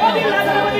அதோட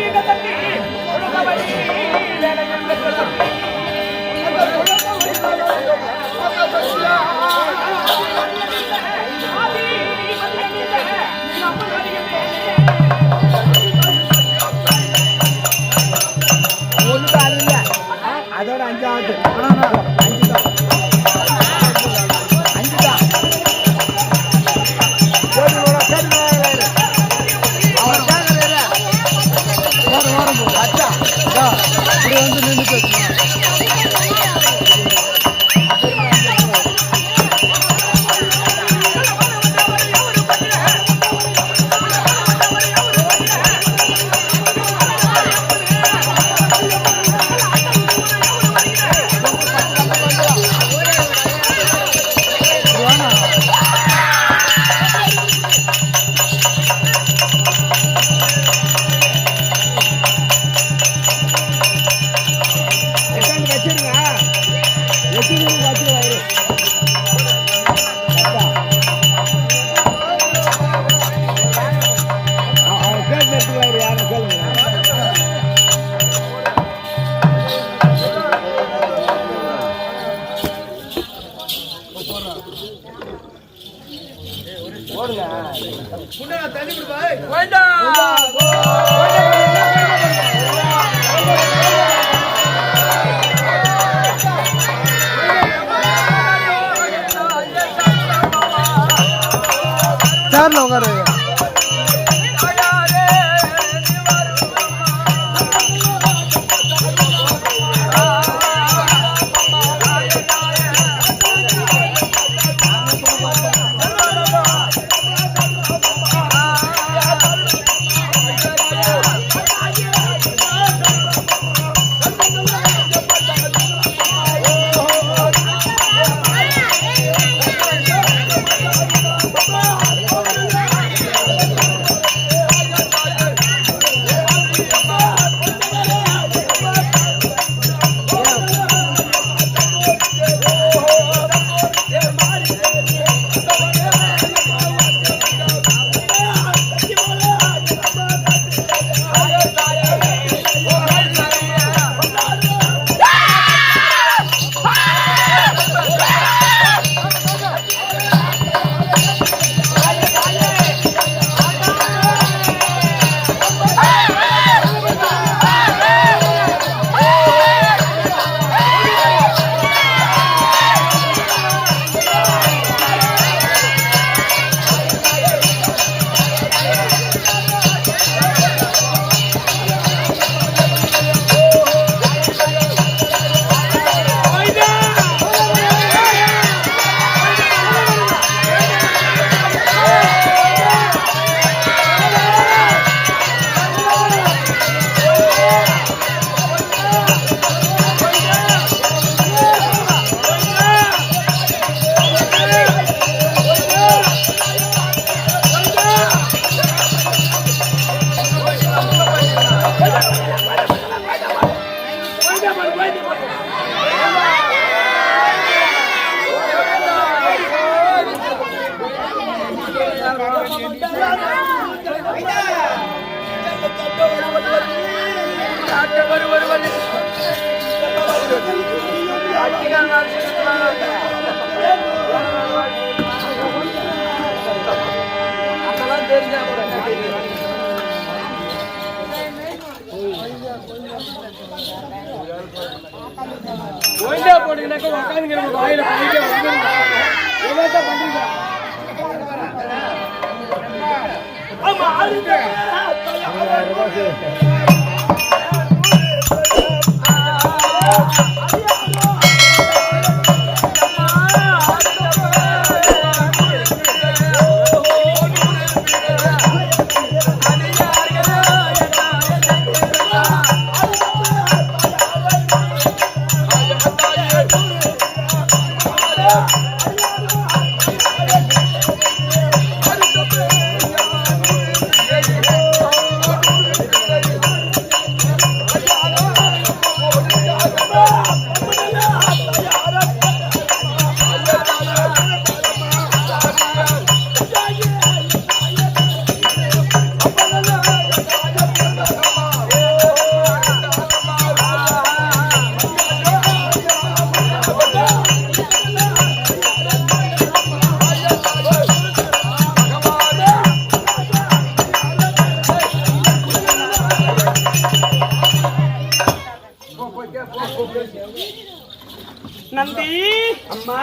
அம்மா.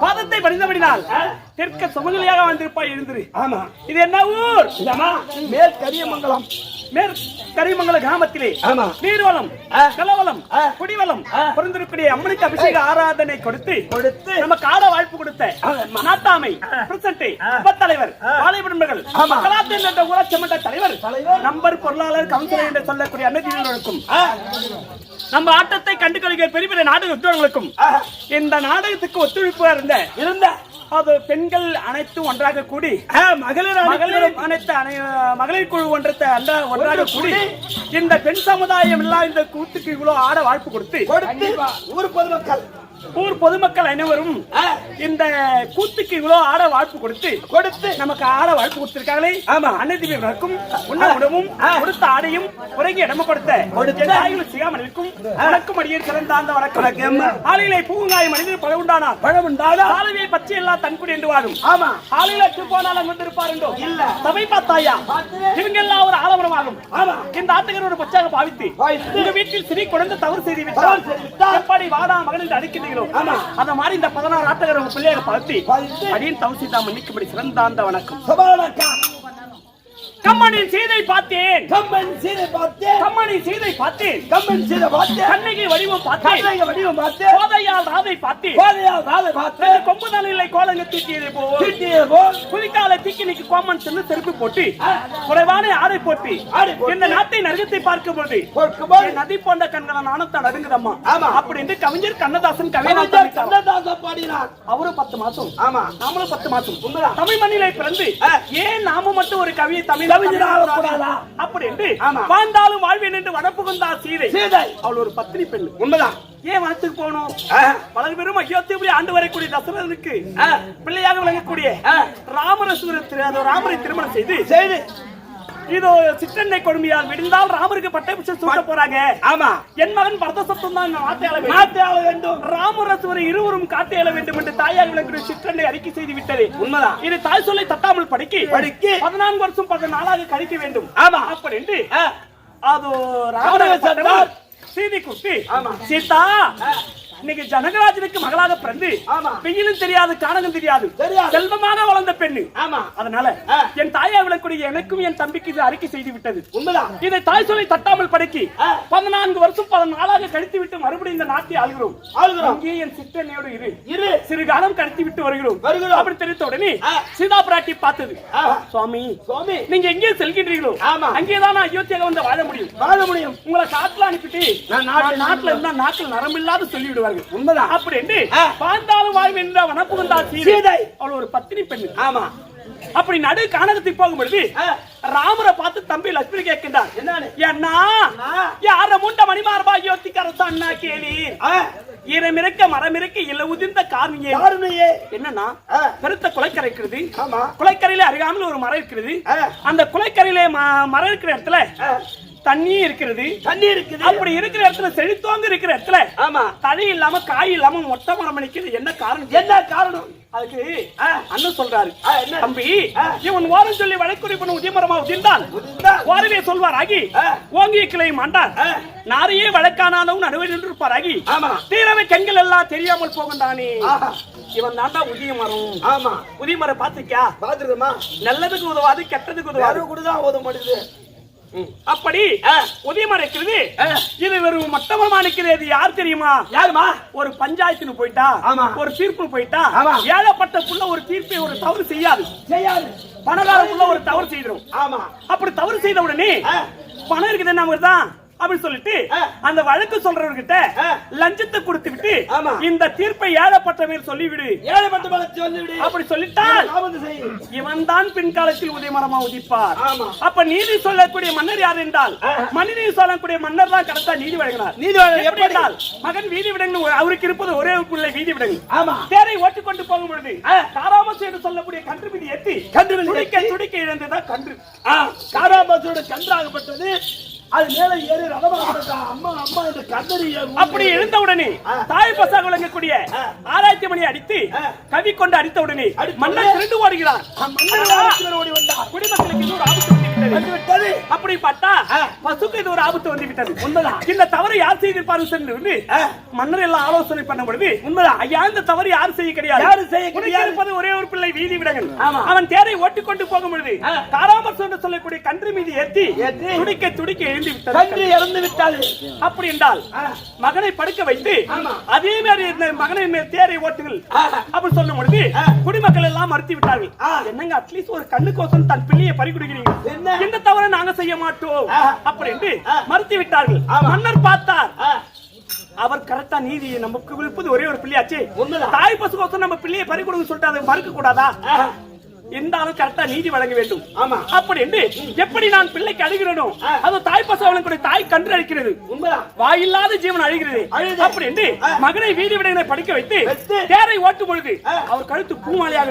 பாதத்தை படிந்தபடினால் தெற்க சுமங்கலியாக வந்திருப்பாய் எழுந்திரு. ஆமா. இது என்ன ஊர்? இதம்மா மேல் கரியமங்கலம் மேற் கரிமங்கல கிராமத்திலே. நீர்வளம். கலவளம். குடிவளம். பிறந்திருக்கூடிய அம்மனுக்கு அபிஷேக ஆராதனை கொடுத்து கொடுத்து நம்ம கால வாழ்ப்பு கொடுத்த. நாட்டாமை பிரசன்ட் பாலைவன்மகள் ஆமா. மக்களாத்தின் என்ற ஊராட்சி மன்ற தலைவர் தலைவர். நம்பர் பொருளாளர் கவுன்சிலர் என்று சொல்லக்கூடிய அன்னதீவர்களுக்கும் ஆ, நம்ம ஆட்டத்தை கண்டு கழிக்கிற பெரிய பெரிய நாடக உத்தியோகங்களுக்கும் இந்த நாடகத்துக்கு ஒத்துழைப்பு இருந்த இருந்த அது பெண்கள் அனைத்தும் ஒன்றாக கூடி மகளிர் மகளிர் அனைத்து அனை- மகளிர் குழு ஒன்றத்தை அந்த ஒன்றாக கூடி இந்த பெண் சமுதாயம் எல்லாம் இந்த கூத்துக்கு இவ்வளவு ஆட வாய்ப்பு கொடுத்து கொடுத்து ஊர் பொதுமக்கள் ஊர் பொதுமக்கள் அனைவரும் இந்த கூத்துக்கு இவ்வளவு ஆட வாய்ப்பு கொடுத்து கொடுத்து. நமக்கு ஆட வாய்ப்பு கொடுத்திருக்காங்களே. ஆமா. அன்னதிபர்களுக்கும் உண்ண உணவும். கொடுத்த ஆடையும் உறங்கி இடம கொடுத்த. சிகாமணிக்கும் வணக்கம் அடியே சிறந்தாந்த வணக்கம். வணக்கம். ஆளிலை பூங்காய் மனிதர் பழம் உண்டாதா? சாலவை பச்சை எல்லாம் தன்குடி என்று வாழும் ஆமா. ஆளில போனாலும் வந்திருப்பார் என்றோ? இல்ல. சபை பார்த்தாயா? இவங்க எல்லாம் ஒரு ஆலமரமாகும். ஆமா. இந்த ஆட்டுகர் ஒரு பச்சாக பாவித்து. உங்க வீட்டில் சிறி குழந்தை தவறு செய்து விட்டால். எப்படி வாடா மகன் என்று ஆமா. அந்த மாதிரி இந்த பதினாறு ஆட்டகர் பாவித்து. அடியின் தவறு செய்தா மன்னிக்கும்படி சிறந்தாந்த வணக்கம் கம்மனின் சீதை பார்த்தேன். கம்பன் சீதை பார்த்தேன். கம்மனின் சீதை பார்த்தேன். கம்பன் சீதை பார்த்தேன். கண்ணகி வடிவம் பார்த்தேன். கண்ணகி வடிவம் பார்த்தேன். கோதையால் ராதை பார்த்தேன். கோதையா காதை பார்த்தேன். கொம்புதான் இல்லை கோலங்க தீட்டியது போ திட்டிய போல். குளிக்கால தீக்கி நிக்கு கோமன் சென்று செருப்பு போட்டு குறைவான ஆடை போட்டு. இந்த நாட்டை நரகத்தை பார்க்கும்போது நதி போன்ற கண்களை நாணத்தை நடுங்குதம்மா. ஆமா. அப்படி என்று கவிஞர் கண்ணதாசன் கவிஞர் கண்ணதாசன் பாடினார். அவரும் பத்து மாசம். ஆமா. நாமளும் பத்து மாசம். தமிழ் மண்ணிலே பிறந்து. ஏன் நாம மட்டும் ஒரு கவியை தமிழ் கவிஞர் ஆகக்கூடாதா? அப்படி என்று. வாழ்ந்தாலும் வாழ்வேன் என்று வனப்புகுந்தா சீதை. சீதை. அவள் ஒரு பத்தினி பெண். உண்மைதான் ஏன் வனத்துக்கு போகணும் பல பேரும் அயோத்தியபுரி ஆண்டு வரக்கூடிய தசரனுக்கு ஆ, பிள்ளையாக விளங்கக்கூடிய அது ராமரை திருமணம் செய்து செய்து. இதோ சிற்றெண்ணை கொடுமையால் விடிந்தால் ராமருக்கு பட்டாபிஷம் சூட்ட போறாங்க. ஆமா. என் மகன் தான் நாட்டையாள வேண்டும். நாட்டை ஆள வேண்டும். ராமரசூரை இருவரும் காட்டையாள வேண்டும் என்று தாயார் விளங்குகிற சிற்றெண்ணை அறிக்கை செய்து விட்டது. உண்மைதான். இது தாய் சொல்லை தட்டாமல் படிக்க படிக்க. பதினான்கு வருஷம் பதினாலாக கழிக்க வேண்டும். ஆமா. அப்படி என்று அது ராமராஜ சீதை குட்டி ஆமா. சீதா இன்னைக்கு ஜனகராஜனுக்கு மகளாக பிறந்து. வெயிலும் தெரியாது காணகம் தெரியாது. செல்வமாக வளர்ந்த பெண்ணு அதனால. என் தாயா விளக்கூடிய எனக்கும் என் தம்பிக்கு இது அறிக்கை செய்து விட்டது உண்மைதான் இதை தாய் சொல்லி தட்டாமல் படைக்கி. பதினான்கு வருஷம் பதினாலாக கழித்து விட்டு மறுபடியும் இந்த நாட்டை ஆளுகிறோம். அங்கே என் சிற்றனையோடு இரு இரு சிறு காலம் கழித்து விட்டு வருகிறோம் வருகிறோம். அப்படி தெரிவித்த உடனே. சீதா பிராட்டி பார்த்தது சுவாமி சுவாமி நீங்க எங்கே செல்கின்றீர்களோ ஆமா. அங்கேதான் நான் அயோத்தியாக வந்து வாழ முடியும் வாழ முடியும் உங்களை காட்டுல அனுப்பிட்டு நாட்டுல இருந்தா நாட்டில் நரம்பில்லாத சொல்லி விடுவார்கள் உண்மைதான் அப்படி என்று ஆ. வாழ்ந்தாலும் வாழ்வு என்ற வனப்புகுந்தா சீதை. அவள் ஒரு பத்தினி பெண்ணு ஆமா அப்படி நடு கானகத்துக்கு போகும் பொழுது ஆ. ராமரை பார்த்து தம்பி லட்சுமி கேட்கின்றார்? என்ன. யார முண்ட மணிமார்பா அரசு அண்ணா கேளி ஈரமிருக்க மரமிருக்க இல உதிர்ந்த காரணியே என்னன்னா. பெருத்த குலைக்கரை இருக்கிறது ஆமா குலைக்கரையில அருகாமல் ஒரு மரம் இருக்கிறது. அந்த குலைக்கரையில மரம் இருக்கிற இடத்துல. தண்ணியும் இருக்கிறது தண்ணி இருக்குது. அப்படி இருக்கிற இடத்துல செழித்தோங்க இருக்கிற இடத்துல ஆமா. தழை இல்லாம காய் இல்லாம மொட்டை மரம் நிக்குது என்ன காரணம்? என்ன காரணம்? அதுக்கு. அண்ணன் சொல்றாரு? தம்பி. இவன் ஓரம் சொல்லி வழக்குறி பண்ண உதிமரமா உதிர்ந்தான். ஓரவே சொல்வார் ஆகி. ஓங்கிய கிளை மாண்டார். ஆ. நாரையே வழக்கானாலும் நடுவே நின்றிருப்பார் ஆகி ஆமா. தீரவை கண்கள் எல்லாம் தெரியாமல் போகண்டானே. இவன் தாண்டா உதிய மரம் ஆமா. உதிய மரம் பாத்துக்கியா பாத்துருமா நல்லதுக்கு உதவாது கெட்டதுக்கு உதவாது. யாரும் கூட தான் ஓத மாட்டேங்குது அப்படி உதய மரம் இருக்கிறது. இது வெறும் மட்டமா நிக்கிறது இது யார் தெரியுமா? யாருமா? ஒரு பஞ்சாயத்துன்னு போயிட்டா ஆமா. ஒரு தீர்ப்பு போயிட்டா ஆமா. ஏழப்பட்ட புள்ள ஒரு தீர்ப்பை ஒரு தவறு செய்யாது. செய்யாது. பணக்கார புள்ள ஒரு தவறு செய்திடும் ஆமா. அப்படி தவறு செய்த உடனே. பணம் இருக்குது என்ன தான் அப்படின்னு சொல்லிட்டு. அந்த வழக்கு சொல்றவர்கிட்ட. லஞ்சத்தை கொடுத்து விட்டு. இந்த தீர்ப்பை ஏழப்பட்ட மேல் சொல்லிவிடு. ஏழைப்பட்ட சொல்லிவிடு. அப்படி சொல்லிட்டால் இவன் தான் பின்காலத்தில் உதயமரமா உதிப்பார். அப்ப நீதி சொல்லக்கூடிய மன்னர் யார் என்றால் ஆ. மனிதனை சொல்லக்கூடிய மன்னர் தான் கரெக்டா நீதி வழங்கினார். நீதி எப்படி என்றால் மகன் வீதி விடங்கு அவருக்கு இருப்பது ஒரே ஒரு பிள்ளை வீதி விடங்கு. தேரை ஓட்டிக் கொண்டு போகும் பொழுது காராமசு என்று சொல்லக்கூடிய கன்று மீது ஏத்தி கன்று துடிக்க துடிக்க இழந்ததா கன்று. காராபாசோட கன்றாகப்பட்டது அது மேல ஏறி அம்மா அம்மா அப்படி எழுந்த உடனே. தாய் பசாக விளங்கக்கூடிய. ஆராய்ச்சி மணி அடித்து. கவி கொண்டு அடித்த உடனே மன்னர் திரண்டு ஓடுகிறார் மன்னர் ஓடி வந்தார் குடிமக்களுக்கு இது ஒரு ஆபத்து அப்படி பார்த்தா. பசுக்கு இது ஒரு ஆபத்து வந்து விட்டது உண்மைதான். இந்த தவறு யார் செய்திருப்பாரு சென்று. மன்னர் எல்லாம் ஆலோசனை பண்ண பொழுது உண்மைதான். ஐயா இந்த தவறு யாரும் செய்ய கிடையாது யாரும் செய்ய கிடையாது. ஒரே ஒரு பிள்ளை வீதி விடங்கள். அவன் தேரை ஓட்டிக்கொண்டு போகும் பொழுது ஆ. காராமர் என்று சொல்லக்கூடிய கன்று மீது ஏத்தி ஏத்தி. துடிக்க துடிக்க எழுந்து கன்று விட்டது இறந்து விட்டாது அப்படி என்றால். மகனை படுக்க வைத்து. அதே மாதிரி இந்த மகனை தேரை ஓட்டுங்கள் ஆ. அப்படி சொல்லும் பொழுது ஆ. குடிமக்கள் எல்லாம் மறுத்து விட்டார்கள். என்னங்க அட்லீஸ்ட் ஒரு கண்ணுக்கோசம் தன் பிள்ளையை பறி கொடுக்கிறீங்க என்ன? இந்த தவறை நாங்க செய்ய மாட்டோம். அப்படி என்று. மறுத்து விட்டார்கள். மன்னர் பார்த்தார் அவர் கரெக்டா நீதி நமக்கு விழுப்பது ஒரே ஒரு பிள்ளையாச்சு. தாய் பசுக்கோசம் நம்ம பிள்ளையை பறி கொடுக்க சொல்லிட்டு அதை மறுக்க கூடாதா. இருந்தாலும் கரெக்டா நீதி வழங்க வேண்டும் ஆமா. அப்படி என்று எப்படி நான் பிள்ளைக்கு அழுகிறனோ. அது தாய் பசு அவளுக்கு தாய் கன்று அழிக்கிறது வாயில்லாத ஜீவன் அழுகிறது. அப்படி என்று. மகனை வீதி விடங்களை படிக்க வைத்து. தேரை ஓட்டும் பொழுது. அவர் கழுத்து பூமாலையாக.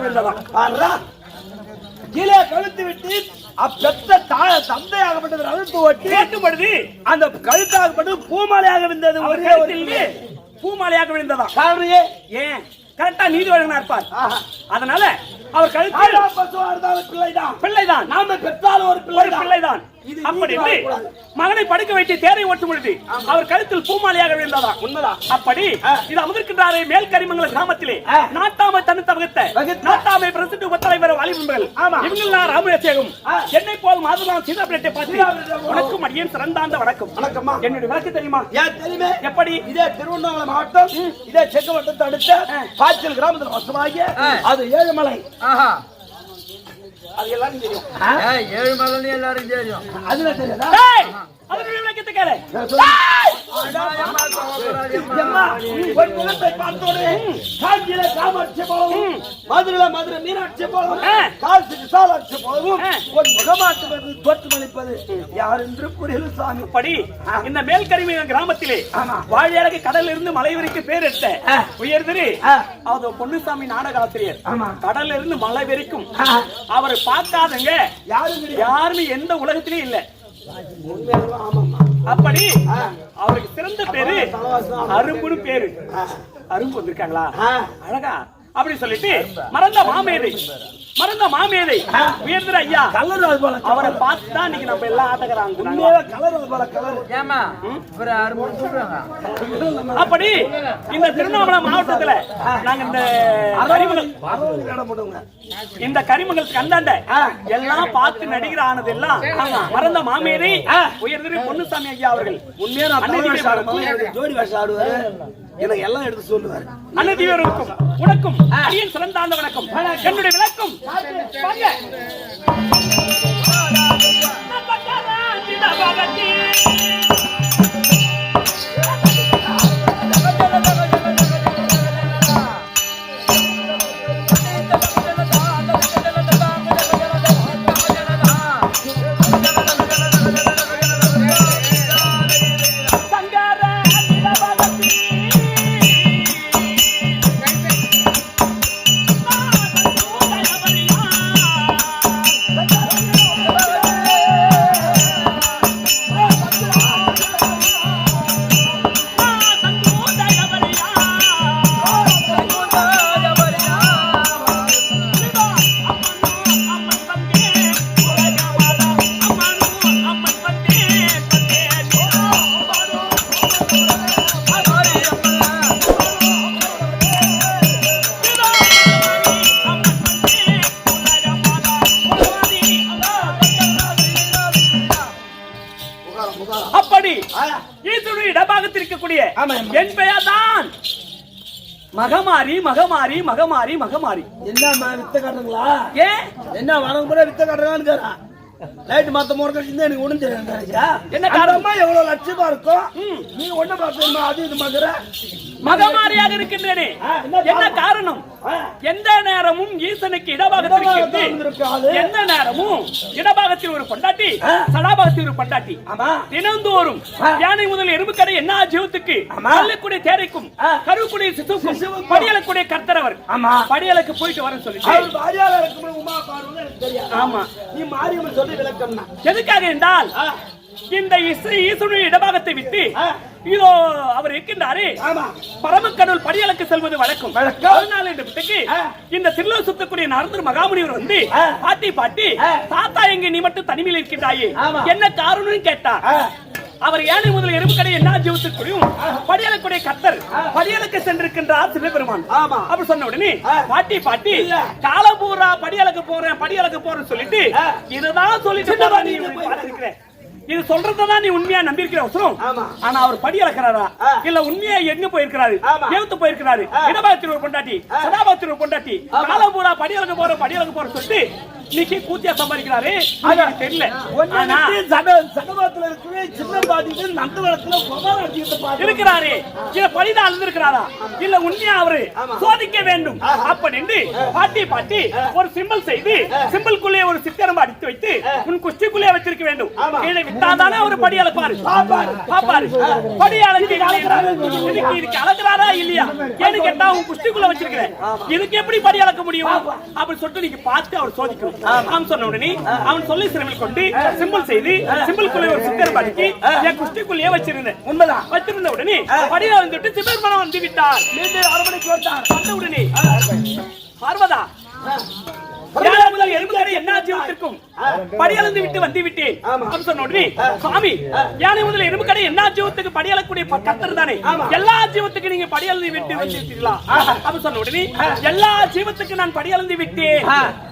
கீழே கழுத்து விட்டு அப்பெத்த தாய தந்தையாகப்பட்டது அழுத்து ஓட்டும் பொழுது அந்த கழுத்தாகப்பட்டது பூமாலையாக அவர் ஒரே கழுத்தில் பூமாலையாக விழுந்ததாம் காரணமே ஏன்? கரெக்டா நீதி வழங்கினா இருப்பார். அதனால அவர் கழுத்தில் பிள்ளைதான். பிள்ளைதான். நாம பெற்றாலும் ஒரு ஒரு பிள்ளைதான். பிள்ளைதான் இது அப்படி நீதி என்று வாழக்கூடாது. மகனை படுக்க வைத்து தேரை ஓட்டும் பொழுது அவர் கழுத்தில் பூமாலையாக விழுந்ததா? உண்மைதான். அப்படி. இது அமர்க்கின்றாரே மேல் கரிமங்கல கிராமத்திலே. நாட்டாமை தனித்த வகுத்த வகுத்த. நாட்டாமை பிரசித்தி உபத்தலைவர் வாலிபர்கள் ராமராஜேகம் ஆ. என்னை போல் மாதுலாம் சீதாபிரத்தை பார்த்து வணக்கம் அடியேன் சிறந்தாந்த வணக்கம். வணக்கம்மா. என்னுடைய வழக்கு தெரியுமா? ஏன் தெரியுமே? எப்படி? இதே திருவண்ணாமலை மாவட்டம் இதே செங்கவட்டத்தை அடுத்த பாய்ச்சல் கிராமத்தில் வசமாகிய அது ஏழுமலை. அது எல்லாரும் தெரியும். ஏழு மலைன்னு எல்லாரும் தெரியும். அதுல தெரியாதா? அதனுடைய விளக்கத்தை கேளு காஞ்சியில காமாட்சி போலவும் மதுரையில மதுரை மீனாட்சி போலவும் ஆ. காசி விசாலாட்சி போலவும் ஆ. ஒரு முகமாட்டுவது தோற்றமளிப்பது யார் என்று புரியல சாமி அப்படி இந்த மேல் கரிம கிராமத்திலே. வாழியழகு கடல்ல இருந்து மலை வரைக்கும் பேர் எடுத்த. உயர்திரு. அது பொன்னுசாமி நாடக ஆசிரியர். கடல்ல இருந்து மலை வரைக்கும். அவரை பார்க்காதங்க யாரும் எந்த உலகத்திலயும் இல்ல. அப்படி. அவருக்கு சிறந்த பேரு. அரும்புன்னு பேரு. அரும்பு வந்திருக்காங்களா. அழகா அப்படி சொல்லிட்டு மறந்த மாமேதை மறந்த மாமேதை உயர்திரு ஐயா. கலர் அவரை பார்த்து தான் இன்னைக்கு நம்ம எல்லாம் ஆட்டக்கிறாங்க உண்மையில கலர் கலர். ஏமா ஆறு அப்படி இந்த திருவண்ணாமலை மாவட்டத்துல நாங்க இந்த போடுங்க இந்த கரிமங்கல் கந்தாண்ட எல்லாம் பார்த்து நடிகர் ஆனது எல்லாம் மறந்த மாமேதை உயர்திரு பொன்னுசாமி ஐயா அவர்கள். உண்மையா நான் அன்னை தமிழ் திவ்யா வேஷம் ஆடும்போது எனக்கு ஜோடி வேஷம் ஆடுவாரு. எனக்கு எல்லாம் எடுத்து சொல்லுவாரு. அன்னதீவருக்கும் உனக்கும் அடியன் சிறந்தாந்த வணக்கம். என்னுடைய விளக்கம். வாங்க. மகமாரி மகமாரி மகமாரி மகமாரி என்னம்மா வித்த காட்டுங்களா ஏன் என்ன வணக்கம் கூட வித்த காட்டுறான்னு லைட் மத்த முறை கழிச்சு எனக்கு ஒண்ணும் தெரியாது என்ன என்ன காரணம்? எவ்வளவு லட்சமா இருக்கும். நீ ஒண்ணு பார்க்கணுமா? அது இது பாக்குற மகமாரியாக இருக்கின்றனே என்ன காரணம். எந்த நேரமும் ஈசனுக்கு ஆளு. எந்த நேரமும் இடபாகத்தில் ஒரு பொண்டாட்டி. சடாபாகத்தில் ஒரு பொண்டாட்டி தினந்தோறும். யானை முதல் எறும்பு கடை என்ன ஜீவத்துக்கு ஆமா. கல்லுக்குடி தேரைக்கும் ஆ. கருவுக்குடி சிசுக்கும். படியலக்குடைய கர்த்தரவர் ஆமா. படியலுக்கு போயிட்டு வரேன்னு சொல்லி ஆமா நீ மாரியம்மன் சொல்லி விளக்கம்னா எதுக்காக என்றால். இந்த இசை ஈசனுடைய இடபாகத்தை விட்டு. இதோ அவர் இருக்கின்றாரே ஆமா பரமக்கடவுள் படியலுக்கு செல்வது வழக்கம். அதனால இந்த விட்டுக்கு ஆ. இந்த திருவிழா சுத்தக்கூடிய நரந்தர் மகாமுனிவர் வந்து. பாட்டி பாட்டி. தாத்தா எங்க நீ மட்டும் தனிமையில் இருக்கின்றாயே. என்ன காரணம்னு கேட்டா. அவர் ஏழை முதல் எறும்பு கடை என்ன ஜீவத்திற்குடியும் படியலக்குடைய கத்தர் படியலுக்கு சென்றிருக்கின்றார் சிவபெருமான் ஆமா. அப்படி சொன்ன உடனே. பாட்டி பாட்டி. காலபூரா படியலுக்கு போறேன் படியலுக்கு போறேன்னு சொல்லிட்டு. இதுதான் சொல்லிட்டு சின்னதா இது சொல்றதுதான் நீ உண்மையா நம்பியிருக்கிற அவசரம். ஆனா அவர் படி அளக்கிறாரா ஆ. இல்ல உண்மையா எங்க போயிருக்கிறாரு. எழுத்து போயிருக்கிறாரு. இடபாகத்தில் ஒரு பொண்டாட்டி ஒரு பொண்டாட்டி. ஆமா. காலபூரா படி அளக்க போற படி அளக்க போற சொல்லிட்டு இன்னைக்கு கூத்தியா சம்பாதிக்கிறாரு. அது எனக்கு தெரியல. ஆனா சட சடபாத்துல இருக்கவே சின்ன பாதிக்கு நந்தவனத்துல குமார் அடிக்கிட்டு பாத்து இருக்கிறாரு. இல்ல பழிதான் அழுந்திருக்கிறாரா? இல்ல உண்மையா அவரு. சோதிக்க வேண்டும். அப்ப நின்று பாட்டி பாட்டி ஒரு சிம்பிள் செய்து சிம்பிள்குள்ளே ஒரு சித்திரம்பு அடித்து வைத்து உன் குஸ்திக்குள்ளே வச்சிருக்க வேண்டும். கீழே விட்டாதானே அவர் படி அளப்பாரு பாப்பாரு. படி அளந்து இதுக்கு இதுக்கு அளக்குறாரா இல்லையா? ஏன்னு கேட்டா உன் குஸ்திக்குள்ள வச்சிருக்கிறேன். இதுக்கு எப்படி படி அளக்க முடியும்? அப்படி சொல்லிட்டு நீங்க பார்த்து அவர் சோதிக்கணும். அவன் சொன்ன உடனே அவன் சொல்லி சிறுமில் கொண்டு சிம்பிள் செய்து சிம்பிள்குள்ளே ஒரு சித்திரம்பு அடிக்கி என் குஸ்திக்குள்ளேயே வச்சிருந்தேன். உண்மைதான். வச்சிருந்த உடனே படியில வந்துட்டு சிவபெருமான் வந்து விட்டார். மீண்டும் அரமணிக்கு வந்தார் வந்த உடனே பார்வதா முதல் எறும்பு என்ன ஜீவத்திற்கும் படியளந்து விட்டு வந்து விட்டேன். சொன்ன உடனே சுவாமி யானை முதல் எறும்பு கடை என்ன ஜீவத்துக்கு படியளக்கூடிய கர்த்தர் தானே. எல்லா ஜீவத்துக்கு நீங்க படியளந்து விட்டு வச்சிருக்கீங்களா அப்படி சொன்ன உடனே எல்லா ஜீவத்துக்கு நான் படியளந்து விட்டேன்.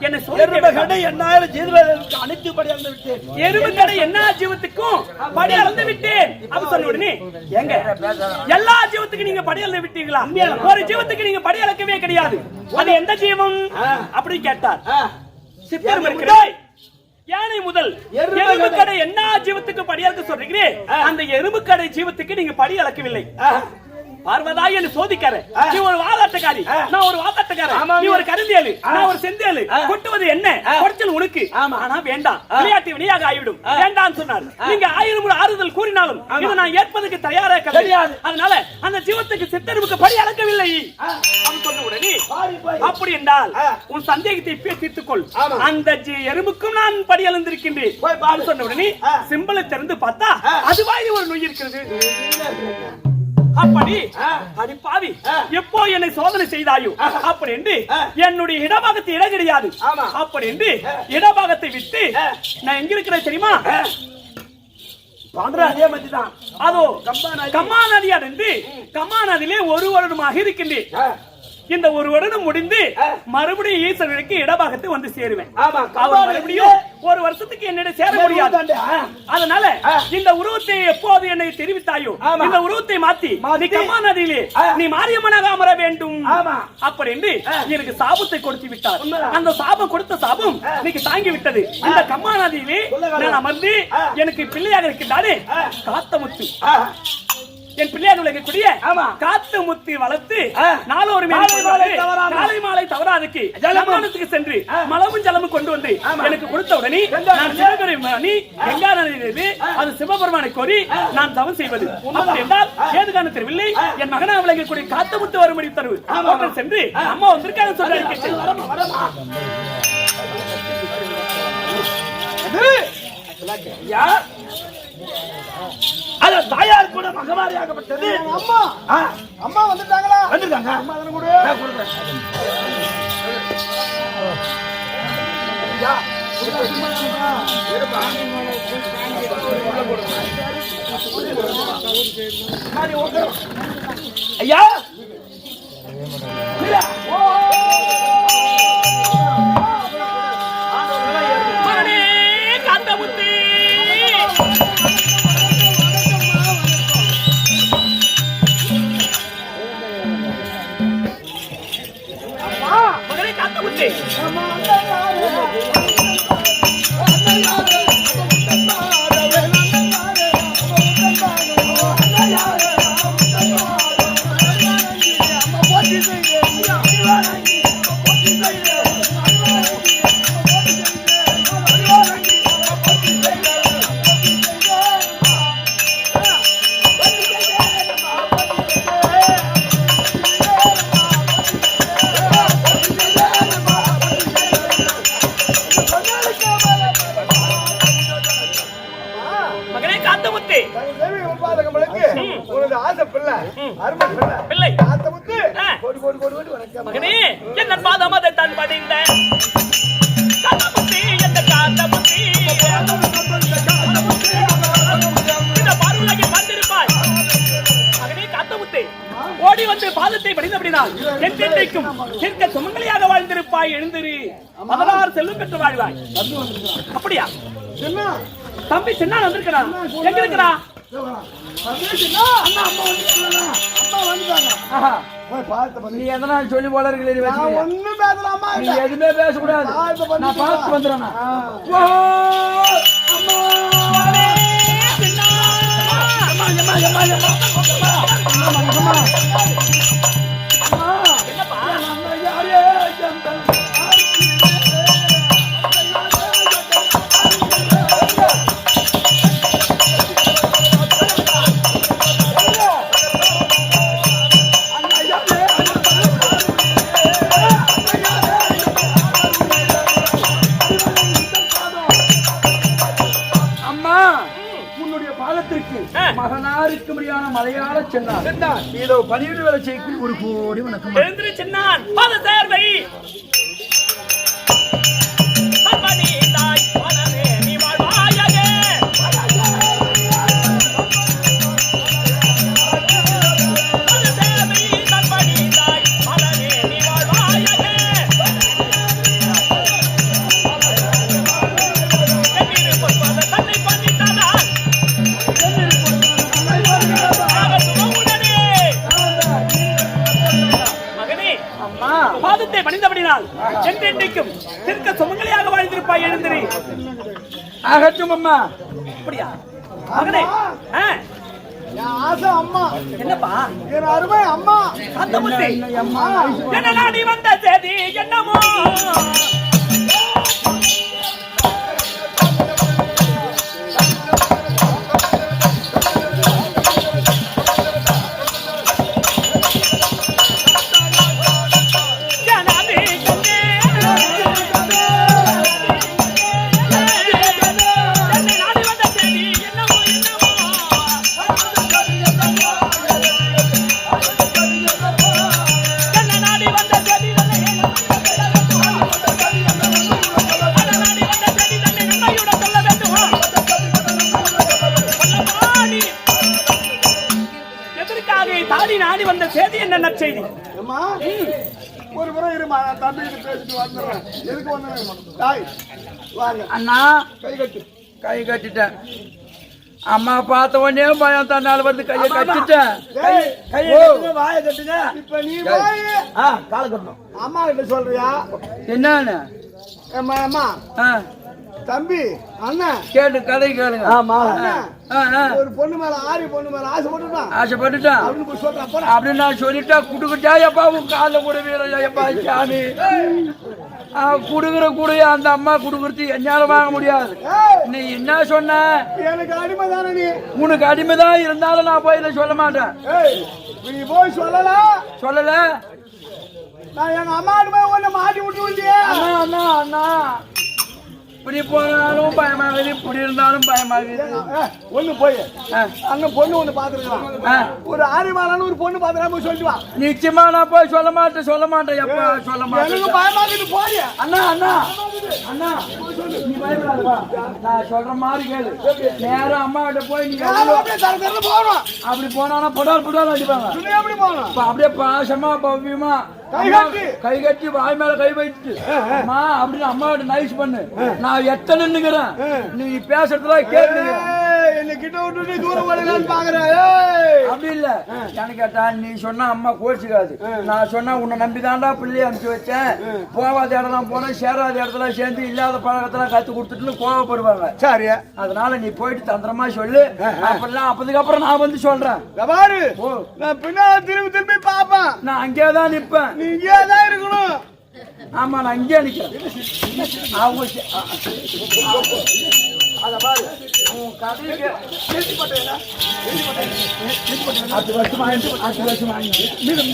என்ன சொல்லி கடை எண்ணாயிரம் ஜீவர்களுக்கு அனைத்து படியாந்து விட்டு எறும்பு கடை என்ன ஜீவத்துக்கும் படி அளந்து விட்டேன். அப்படி சொன்ன உடனே எங்க எல்லா ஜீவத்துக்கு நீங்க படி அளந்து விட்டீங்களா ஒரு ஜீவத்துக்கு நீங்க படி அளக்கவே கிடையாது. அது எந்த ஜீவம்? அப்படி கேட்டார். சித்தர் இருக்கிறாய் யானை முதல் எறும்பு கடை. என்ன ஜீவத்துக்கு படி அளக்க சொல்றீங்களே அந்த எறும்பு கடை ஜீவத்துக்கு நீங்க படி அளக்கவில்லை. பார்வதா என்று சோதிக்கார நீ ஒரு வாதாட்டக்காரி. நான் ஒரு வாதாட்டக்காரன். ஆமாங்க. நீ ஒரு கருந்தியலு. நான் ஒரு செந்தியலு. கொட்டுவது என்ன? குறைச்சல் உனக்கு. ஆனா வேண்டாம். விளையாட்டு வினையாக ஆகிவிடும். வேண்டாம் சொன்னார். நீங்க ஆயிரம் முறை ஆறுதல் கூறினாலும் இதை நான் ஏற்பதற்கு தயாரா கிடையாது. கிடையாது அதனால அந்த ஜீவத்துக்கு சித்தருவுக்கு படி அளக்கவில்லை. அப்படி என்றால். உன் சந்தேகத்தை இப்பே தீர்த்துக் கொள் ஆமா. அந்த எறும்புக்கும் நான் படி அளந்திருக்கின்றேன். சொன்ன உடனே. சிம்பிளை திறந்து பார்த்தா. அதுவாய் ஒரு நொய் இருக்கிறது அப்படி. அடி பாவி. எப்போ என்னை சோதனை செய்தாயோ அப்படி என்று. என்னுடைய இடபாகத்தை இடம் கிடையாது. அப்படி என்று இடபாகத்தை விட்டு. நான் எங்க இருக்கிறேன் தெரியுமா அதே அதோ. கம்மா நதி அடைந்து கம்மா நதியிலே ஒரு வருடமாக இருக்கின்றேன் இந்த ஒரு வருடம் முடிந்து. மறுபடியும் ஈஸ்வரனுக்கு இடபாகத்தை வந்து சேருவேன் அவர் மறுபடியும் ஒரு வருஷத்துக்கு என்னிடம் சேர முடியாது. அதனால. இந்த உருவத்தை எப்போது என்னை தெரிவித்தாயோ. இந்த உருவத்தை மாத்தி கம்மா நதியிலே. நீ மாரியம்மனாக அமர வேண்டும். அப்படி என்று எனக்கு சாபத்தை கொடுத்து விட்டார். அந்த சாபம் கொடுத்த சாபம் இன்னைக்கு தாங்கி விட்டது இந்த கம்மா நதியிலே. நான் அமர்ந்து. எனக்கு பிள்ளையாக இருக்கின்றானே ஆ. காத்தமுத்து என் பிள்ளையாக விளக்கக்கூடிய ஆமா. காத்து முத்தி வளர்த்து. நாலொரு. காலை மாலை தவறாதுக்கு ஜலமானத்துக்கு சென்று மலமும் ஜலமும் கொண்டு வந்து. எனக்கு கொடுத்த உடனே நான். சிவபெருமானி நதியிலிருந்து அது சிவபெருமானை கோரி நான் தவம் செய்வது. என்றால் ஏதுகான தெரியவில்லை என் மகனா விளங்கக்கூடிய காத்து முத்து வரும்படி தருவு. ஹோட்டல் சென்று அம்மா வந்திருக்காங்க வரமா. ஐயா, அது தாயார் கூட மகவாரியாகப்பட்டது அம்மா அம்மா. வந்துட்டாங்களா? வந்துட்டாங்க அம்மா தானே கூட. ஐயா இல்ல. மகனே காத்த பாதகங்களுக்கு உனது ஆசை பிள்ளை. அருமை பிள்ளை. பிள்ளை. ஆத்த முத்து ஆ. கோடி கோடி கோடி கோடி வணக்கம். மகனே என்ன தான் காத்தமுத்தி காத்தமுத்தி இந்த வந்திருப்பாய் மகனே காத்தமுத்தி ஓடி வந்து பாதத்தை படிந்தபடினால் என்றென்றைக்கும் இருக்க சுமங்கலியாக வாழ்ந்திருப்பாய் எழுந்திரு. பதினாறு செல்வம் பெற்று வாழ்வாய். அப்படியா? என்ன? தம்பி சின்ன வந்திருக்கிறான் எங்க இருக்கிறா? நீ எதனா சொல்லி போல இருக்கிற நான் ஒண்ணும் பேசலாமா நீ எதுவுமே பேசக்கூடாது. நான் பார்த்து வந்துடுறேன். அம்மா, அம்மா, அம்மா, அம்மா. அம்மா, அம்மா. அம்மா. ஒரு கோடி வணக்கம். ஆகட்டும் அம்மா. அப்படியா? மகனே ஆசை அம்மா என்னப்பா? என் அருமை அம்மா. காத்தமுத்தி அம்மா? என்ன நாடி வந்த செய்தி என்னமோ? பேசிட்டு வந்துடுறேன். எதுக்கு தாய் வாங்க. அண்ணா கை கட்டு. கை கட்டிட்டேன். அம்மா பார்த்த உடனே பயம் தன்னால வந்து கையை கட்டிட்டேன். கையை வாயை கட்டுங்க. இப்ப நீ போய் ஆ காலை கட்டணும். அம்மா கிட்ட சொல்றியா? என்னன்னு? அம்மா அம்மா ஆ. தம்பி அண்ணன் கேட்டு கதை கேளுங்க. ஆமா ஆ ஆ. ஒரு பொண்ணு மேல ஆரி பொண்ணு மேல ஆசைப்பட்டுட்டான் ஆசைப்பட்டுட்டான் அப்படின்னு நான் சொல்லிட்டா குடுக்கிட்டா எப்பா உன் காலில் கூட வீர எப்பா சாமி. ஆ, குடுக்குற குடைய அந்த அம்மா குடுக்குறது என்னால வாங்க முடியாது. நீ என்ன சொன்ன? எனக்கு அடிமை தானே நீ. உனக்கு அடிமைதான் இருந்தாலும் நான் போய் இதை சொல்ல மாட்டேன். ஏய் நீ போய் சொல்லல? சொல்லல? நான் எங்க அம்மா மாட்டி விட்டு வந்தியே அண்ணா அண்ணா அண்ணா. இப்படி போனாலும் பயமாகுது இப்படி இருந்தாலும் பயமாகுது. ஒண்ணு போய். அங்க பொண்ணு ஒண்ணு பாத்துருக்கான் ஆ. ஒரு ஆரிமாலான ஒரு பொண்ணு பாத்துறா போய் சொல்லிட்டு வா. நிச்சயமா நான் போய் சொல்ல மாட்டேன் சொல்ல மாட்டேன் எப்பா சொல்ல எனக்கு மாட்டேன் பயமாக்குது போடி. அண்ணா அண்ணா. அண்ணா நீ பயப்படாத வா. நான் சொல்ற மாதிரி கேளு. நேரம் அம்மா கிட்ட போய் நீ போகணும். அப்படி போனானா புடால் புடால் அடிப்பாங்க. அப்படியே பாசமா பவ்யமா கை கட்டி. வாய் மேல கை வச்சுட்டு அம்மா அப்படின்னு அம்மா நைஸ் பண்ணு. நான் எத்தனை நின்னுக்கிறேன்? நீ பேசுறதுல கேட்டு கிட்ட விட்டு தூரம் ஓடலான்னு பாக்குறேன். அப்படி இல்ல. எனக்கு கேட்டா நீ சொன்னா அம்மா கோச்சிக்காது. நான் சொன்னா உன்னை நம்பி தாண்டா பிள்ளைய அனுப்பிச்சு வச்சேன். போகாத இடம்லாம் போனேன் சேராத இடத்துல சேர்ந்து இல்லாத பழக்கத்தெல்லாம் கத்து கொடுத்துட்டு கோவப்படுவாங்க. சரி அதனால நீ போயிட்டு தந்திரமா சொல்லு. அப்படிலாம் அப்பதுக்கு அப்புறம் நான் வந்து சொல்றேன். நான் பின்னால திரும்பி திரும்பி பாப்பேன் நான் அங்கேயே தான் நிப்பேன். நீ இங்கே தான் இருக்கணும். ஆமா நான் அங்கேயே நிக்கிறேன். அவங்க அத பாரு. பத்து வருஷம் பத்து வருஷம்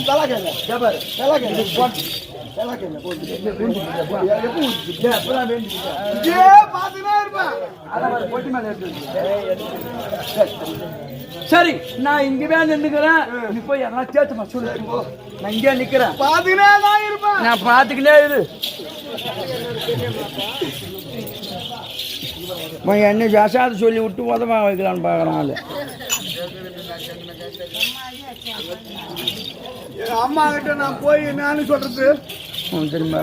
தலா கேங்க ஜபர் தலா கேங்க தலா கேங்க இங்கே பொட்டி மேல. சரி நான் இங்கவே நின்னுக்கிறேன். நீ போய் யாரா சேர்த்துமா சொல்லு. நான் இங்கே நிக்கிறேன். பாத்துக்கினே தான் இருப்பேன் நான் பார்த்துக்கிட்டே இரு. மகன் என்ன ஜாசாது சொல்லி விட்டு உதவ வைக்கலான்னு பார்க்குறான் ஆளு. அம்மா கிட்ட நான் போய் என்னன்னு சொல்றது? திரும்ப?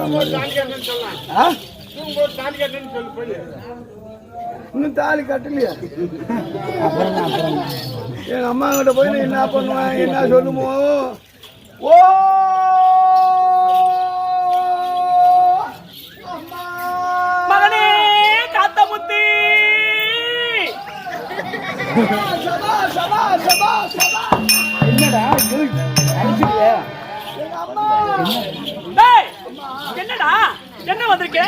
இன்னும் தாலி கட்டலையா. எங்க அம்மா கிட்ட போய் நீ என்ன பண்ணுவேன் என்ன சொல்லுமோ? ஓ! மகனே காத்தமுத்தி! சபா சபா சபா சபா என்னடா? அடிச்சிட்டியா? என்ன வந்திருக்க?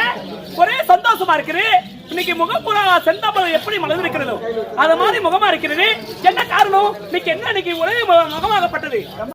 ஒரே சந்தோஷமா இருக்குது. இன்னைக்கு முகப்புறா செந்தாம்பரம் எப்படி மலர்ந்திருக்கிறதோ அது மாதிரி முகமா இருக்கிறது. என்ன காரணம்? இன்னைக்கு என்ன? இன்னைக்கு ஒரே முகமாகப்பட்டது.